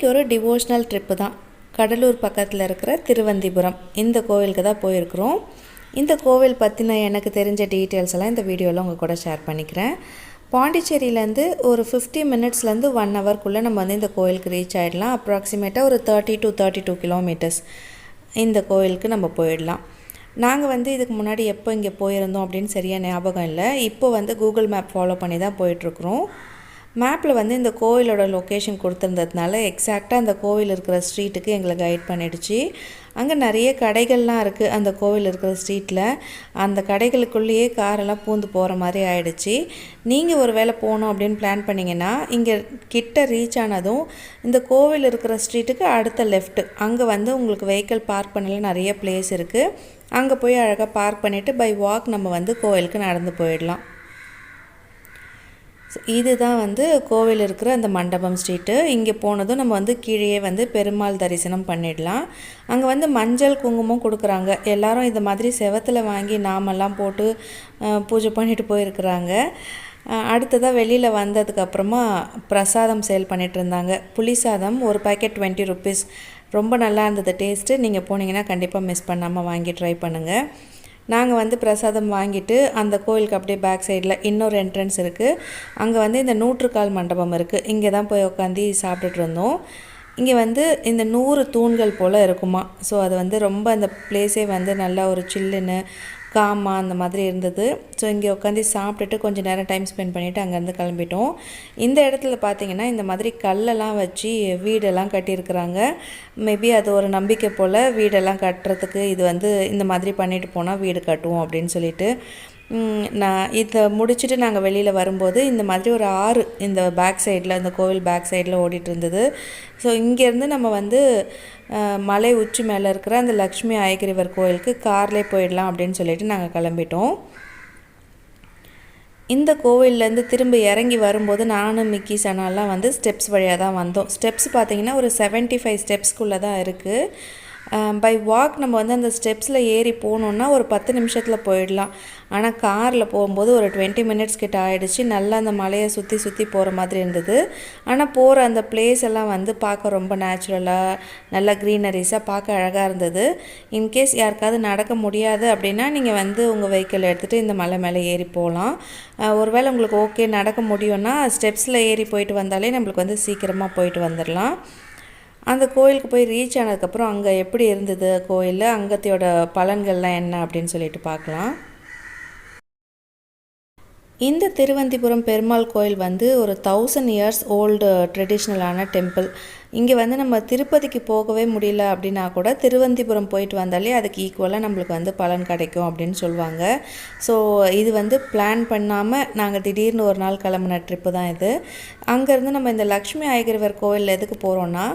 இன்றைக்கி ஒரு devotional trip தான். கடலூர் பக்கத்தில் இருக்கிற திருவந்திபுரம். இந்த கோவிலுக்கு தான் போயிருக்கிறோம். இந்த கோவில் பற்றின எனக்கு தெரிஞ்ச டீட்டெயில்ஸ் எல்லாம் இந்த வீடியோவில் உங்கள் கூட ஷேர் பண்ணிக்கிறேன். பாண்டிச்சேரியிலேருந்து ஒரு ஃபிஃப்டி மினிட்ஸ்லேருந்து ஒன் ஹவர்க்குள்ளே நம்ம வந்து இந்த கோவிலுக்கு ரீச் ஆகிடலாம் அப்ராக்சிமேட்டாக ஒரு thirty to thirty two kilometres இந்த கோவிலுக்கு நம்ம போயிடலாம். நாங்கள் வந்து இதுக்கு முன்னாடி எப்போ இங்கே போயிருந்தோம் அப்படின்னு சரியாக ஞாபகம் இல்லை. இப்போ வந்து கூகுள் மேப் ஃபாலோ பண்ணி தான் போயிட்டுருக்குறோம் மேப்பில் வந்து இந்த கோவிலோட லொக்கேஷன் கொடுத்துருந்ததுனால எக்ஸாக்டாக அந்த கோவில் இருக்கிற ஸ்ட்ரீட்டுக்கு எங்களை கைட் பண்ணிடுச்சு. அங்கே நிறைய கடைகள்லாம் இருக்குது அந்த கோவில் இருக்கிற ஸ்ட்ரீட்டில் அந்த கடைகளுக்குள்ளேயே காரெல்லாம் பூந்து போகிற மாதிரி ஆயிடுச்சு. நீங்கள் ஒரு வேளை போகணும் அப்படின்னு பிளான் பண்ணிங்கன்னா இங்கே கிட்ட ரீச் ஆனதும் இந்த கோவில் இருக்கிற ஸ்ட்ரீட்டுக்கு அடுத்த லெஃப்ட்டு அங்கே வந்து உங்களுக்கு வெஹிக்கிள் பார்க் பண்ணல நிறைய பிளேஸ் இருக்குது அங்கே போய் அழகாக பார்க் பண்ணிவிட்டு பை வாக் நம்ம வந்து கோவிலுக்கு நடந்து போயிடலாம். இதுதான் வந்து கோவில் இருக்கிற அந்த மண்டபம் ஸ்ட்ரீட்டு இங்கே போனதும் நம்ம வந்து கீழே வந்து பெருமாள் தரிசனம் பண்ணிடலாம். அங்கே வந்து மஞ்சள் குங்குமம் கொடுக்குறாங்க. எல்லாரும் இந்த மாதிரி செவத்தில் வாங்கி நாமெல்லாம் போட்டு பூஜை பண்ணிட்டு போயிருக்கிறாங்க. அடுத்ததாக வெளியில் வந்ததுக்கப்புறமா பிரசாதம் சேல் பண்ணிட்டு இருந்தாங்க. புளி சாதம் ஒரு பேக்கெட் டுவெண்ட்டி ருபீஸ் ரொம்ப நல்லா இருந்தது. டேஸ்ட்டு நீங்கள் போனீங்கன்னா கண்டிப்பாக மிஸ் பண்ணாமல் வாங்கி ட்ரை பண்ணுங்கள் நாங்கள் வந்து பிரசாதம் வாங்கிட்டு அந்த கோயிலுக்கு அப்படியே பேக் சைடில் இன்னொரு என்ட்ரன்ஸ் இருக்குது அங்கே வந்து இந்த நூற்றுக்கால் மண்டபம் இருக்குது இங்கே தான் போய் உட்காந்து சாப்பிட்டுட்டு இருந்தோம். இங்கே வந்து இந்த நூறு தூண்கள் போல் இருக்குமா. ஸோ அது வந்து ரொம்ப அந்த பிளேஸே வந்து நல்லா ஒரு சில்லுன்னு காமா அந்த மாதிரி இருந்தது. ஸோ இங்கே உட்காந்து சாப்பிட்டுட்டு கொஞ்சம் நேரம் டைம் ஸ்பெண்ட் பண்ணிவிட்டு அங்கேருந்து கிளம்பிட்டோம். இந்த இடத்துல பார்த்தீங்கன்னா இந்த மாதிரி கல்லெல்லாம் வச்சு வீடெல்லாம் கட்டியிருக்கிறாங்க. மேபி அது ஒரு நம்பிக்கை போல் வீடெல்லாம் கட்டுறதுக்கு இது வந்து இந்த மாதிரி பண்ணிட்டு போனால் வீடு கட்டுவோம் அப்படின்னு சொல்லிட்டு நான் இதை முடிச்சுட்டு நாங்கள் வெளியில் வரும்போது இந்த மாதிரி ஒரு ஆறு இந்த பேக் சைடில் இந்த கோவில் பேக் சைடில் ஓடிட்டு இருந்தது. ஸோ இங்கேருந்து நம்ம வந்து மலை உச்சி மேலே இருக்கிற அந்த லக்ஷ்மி ஆயகிரிவர் கோயிலுக்கு கார்லே போயிடலாம் அப்படின்னு சொல்லிட்டு நாங்கள் கிளம்பிட்டோம். இந்த கோவில்லேருந்து திரும்ப இறங்கி வரும்போது நானும் மிக்கி சனாலாம் வந்து ஸ்டெப்ஸ் வழியாக தான் வந்தோம். ஸ்டெப்ஸ் பார்த்தீங்கன்னா ஒரு 75 ஃபைவ் ஸ்டெப்ஸ்க்குள்ளே தான் இருக்குது Um, பை வாக் நம்ம வந்து அந்த ஸ்டெப்ஸில் ஏறி போகணுன்னா ஒரு பத்து நிமிஷத்தில் போயிடலாம். ஆனால் காரில் போகும்போது ஒரு டுவெண்ட்டி மினிட்ஸ் கிட்ட ஆகிடுச்சு நல்லா அந்த மலையை சுற்றி சுற்றி போகிற மாதிரி இருந்தது. ஆனால் போகிற அந்த பிளேஸ் எல்லாம் வந்து பார்க்க ரொம்ப நேச்சுரலாக நல்லா க்ரீனரிஸாக பார்க்க அழகாக இருந்தது. இன்கேஸ் யாருக்காவது நடக்க முடியாது அப்படின்னா நீங்கள் வந்து உங்கள் வெஹிக்கிள் எடுத்துகிட்டு இந்த மலை மேலே ஏறி போகலாம். ஒருவேளை உங்களுக்கு ஓகே நடக்க முடியும்னா ஸ்டெப்ஸில் ஏறி போயிட்டு வந்தாலே நம்மளுக்கு வந்து சீக்கிரமாக போயிட்டு வந்துடலாம். அந்த கோயிலுக்கு போய் ரீச் ஆனதுக்கப்புறம் அங்கே எப்படி இருந்தது கோயில்? அங்கத்தையோட பலன்கள்லாம் என்ன அப்படின்னு சொல்லிட்டு பார்க்கலாம். இந்த திருவந்திபுரம் பெருமாள் கோயில் வந்து ஒரு தௌசண்ட் இயர்ஸ் ஓல்டு ட்ரெடிஷ்னலான டெம்பிள் இங்கே வந்து நம்ம திருப்பதிக்கு போகவே முடியல அப்படின்னா கூட திருவந்திபுரம் போயிட்டு வந்தாலே அதுக்கு ஈக்குவலாக நம்மளுக்கு வந்து பலன் கிடைக்கும் அப்படின்னு சொல்லுவாங்க. ஸோ இது வந்து பிளான் பண்ணாமல் நாங்கள் திடீர்னு ஒரு நாள் கிளம்புன ட்ரிப்பு தான் இது. அங்கேருந்து நம்ம இந்த லக்ஷ்மி ஆயகிரிவர் கோயில் எதுக்கு போகிறோன்னா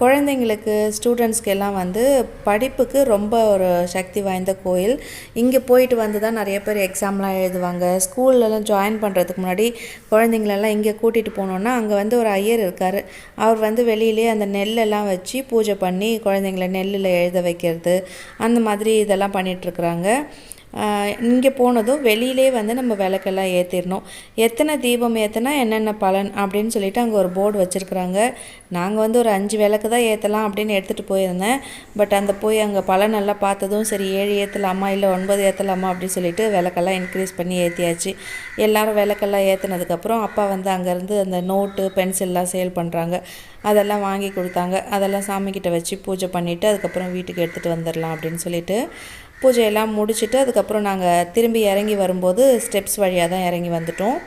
குழந்தைங்களுக்கு ஸ்டூடெண்ட்ஸ்க்கு எல்லாம் வந்து படிப்புக்கு ரொம்ப ஒரு சக்தி வாய்ந்த கோயில். இங்கே போயிட்டு வந்து தான் நிறைய பேர் எக்ஸாம்லாம் எழுதுவாங்க. ஸ்கூல்லலாம் ஜாயின் பண்ணுறதுக்கு முன்னாடி குழந்தைங்களெல்லாம் இங்கே கூட்டிகிட்டு போனோன்னா அங்கே வந்து ஒரு ஐயர் இருக்கார். அவர் வந்து வெளியிலே அந்த நெல்லெல்லாம் வச்சு பூஜை பண்ணி குழந்தைங்கள நெல்லில் எழுத வைக்கிறது. அந்த மாதிரி இதெல்லாம் பண்ணிகிட்ருக்குறாங்க இங்கே போனதும் வெளியிலே வந்து நம்ம விளக்கெல்லாம் ஏற்றிடணும் எத்தனை தீபம் ஏற்றினா என்னென்ன பலன் அப்படின்னு சொல்லிட்டு அங்கே ஒரு போர்டு வச்சுருக்குறாங்க. நாங்கள் வந்து ஒரு அஞ்சு விளக்கு தான் ஏற்றலாம் அப்படின்னு எடுத்துகிட்டு போயிருந்தேன். பட் அந்த போய் அங்கே பலன் எல்லாம் பார்த்ததும் சரி ஏழு ஏற்றலாமா இல்லை ஒன்பது ஏற்றலாமா அப்படின்னு சொல்லிட்டு விளக்கெல்லாம் இன்க்ரீஸ் பண்ணி ஏற்றியாச்சு எல்லோரும் விளக்கெல்லாம் ஏற்றினதுக்கப்புறம் அப்பா வந்து அங்கேருந்து அந்த நோட்டு பென்சில்லாம் சேல் பண்ணுறாங்க அதெல்லாம் வாங்கி கொடுத்தாங்க. அதெல்லாம் சாமிக்கிட்ட வச்சு பூஜை பண்ணிவிட்டு அதுக்கப்புறம் வீட்டுக்கு எடுத்துகிட்டு வந்துடலாம் அப்படின்னு சொல்லிட்டு பூஜையெல்லாம் முடிச்சுட்டு அதுக்கப்புறம் நாங்கள் திரும்பி இறங்கி வரும்போது ஸ்டெப்ஸ் வழியாக தான் இறங்கி வந்துட்டோம்.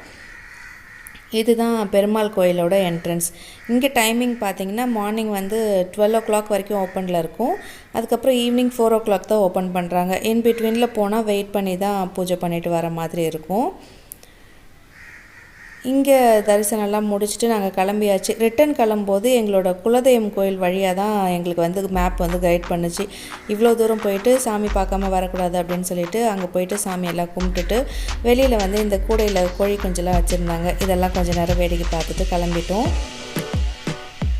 இதுதான் பெருமாள் கோயிலோட என்ட்ரன்ஸ் இங்கே டைமிங் பார்த்தீங்கன்னா மார்னிங் வந்து டுவெல் ஓ கிளாக் வரைக்கும் ஓப்பனில் இருக்கும். அதுக்கப்புறம் ஈவினிங் ஃபோர் ஓ கிளாக் தான் ஓப்பன் பண்ணுறாங்க இன் பிட்வீனில் போனால் வெயிட் பண்ணி தான் பூஜை பண்ணிட்டு வர மாதிரி இருக்கும். இங்கே தரிசனம்லாம் முடிச்சுட்டு நாங்கள் கிளம்பியாச்சு. ரிட்டர்ன் கிளம்போது எங்களோட குலதெய்வம் கோயில் வழியாக தான் எங்களுக்கு வந்து மேப் வந்து கைட் பண்ணுச்சு. இவ்வளோ தூரம் போயிட்டு சாமி பார்க்காம வரக்கூடாது அப்படின்னு சொல்லிட்டு அங்கே போயிட்டு சாமியெல்லாம் கும்பிட்டுட்டு வெளியில் வந்து இந்த கூடையில் கோழி குஞ்செல்லாம் வச்சுருந்தாங்க. இதெல்லாம் கொஞ்சம் நேரம் வேடிக்கை பார்த்துட்டு கிளம்பிட்டோம்.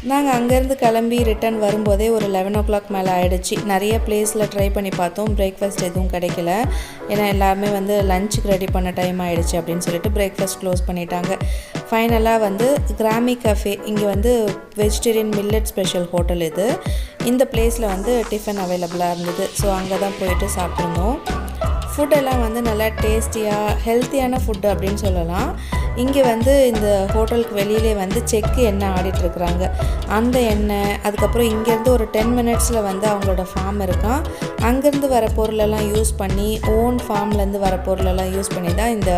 நாங்கள் அங்கேருந்து கிளம்பி ரிட்டர்ன் வரும்போதே ஒரு லெவன் ஓ கிளாக் மேலே ஆகிடுச்சு நிறைய பிளேஸில் ட்ரை பண்ணி பார்த்தோம். பிரேக்ஃபாஸ்ட் எதுவும் கிடைக்கல. ஏன்னா எல்லாருமே வந்து லஞ்சுக்கு ரெடி பண்ண டைம் ஆகிடுச்சு அப்படின்னு சொல்லிட்டு பிரேக்ஃபாஸ்ட் க்ளோஸ் பண்ணிட்டாங்க. ஃபைனலாக வந்து கிராமி கஃபே இங்கே வந்து வெஜிடேரியன் மில்லட் ஸ்பெஷல் ஹோட்டல் இது. இந்த பிளேஸில் வந்து டிஃபன் அவைலபிளாக இருந்தது. ஸோ அங்கே தான் போயிட்டு சாப்பிட்ருந்தோம் ஃபுட்டெல்லாம் வந்து நல்லா டேஸ்டியாக ஹெல்த்தியான ஃபுட்டு அப்படின்னு சொல்லலாம். இங்கே வந்து இந்த ஹோட்டலுக்கு வெளியிலே வந்து செக்கு எண்ணெய் ஆடிட்டுருக்குறாங்க. அந்த எண்ணெய் அதுக்கப்புறம் இங்கேருந்து ஒரு டென் மினிட்ஸில் வந்து அவங்களோட ஃபார்ம் இருக்கான் அங்கேருந்து வர பொருளெல்லாம் யூஸ் பண்ணி ஓன் ஃபார்ம்லேருந்து வர பொருளெல்லாம் யூஸ் பண்ணி தான் இந்த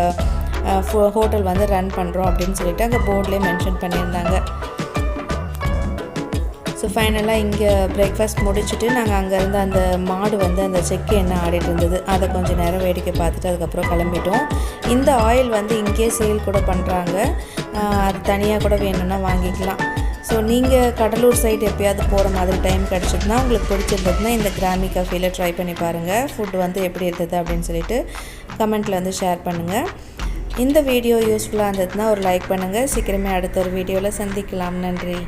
ஹோட்டல் வந்து ரன் பண்ணுறோம் அப்படின்னு சொல்லிட்டு அங்கே போர்ட்லேயே மென்ஷன் பண்ணியிருந்தாங்க. ஸோ ஃபைனலாக இங்கே பிரேக்ஃபாஸ்ட் முடிச்சுட்டு நாங்கள் அங்கேருந்து அந்த மாடு வந்து அந்த செக்கு என்ன ஆடிட்டு இருந்தது. அதை கொஞ்சம் நேரம் வேடிக்கை பார்த்துட்டு அதுக்கப்புறம் கிளம்பிட்டோம். இந்த ஆயில் வந்து இங்கேயே சேல் கூட பண்ணுறாங்க அது தனியாக கூட வேணும்னா வாங்கிக்கலாம். ஸோ நீங்கள் கடலூர் சைடு எப்போயாவது போகிற மாதிரி டைம் கிடச்சிதுன்னா உங்களுக்கு பிடிச்சிருந்ததுன்னா இந்த கிராமி கஃபேல ட்ரை பண்ணி பாருங்கள் ஃபுட் வந்து எப்படி இருந்தது அப்படின்னு சொல்லிட்டு கமெண்ட்டில் வந்து ஷேர் பண்ணுங்கள் இந்த வீடியோ யூஸ்ஃபுல்லாக இருந்ததுன்னா ஒரு லைக் பண்ணுங்கள் சீக்கிரமே அடுத்த ஒரு வீடியோவில் சந்திக்கலாம். நன்றி.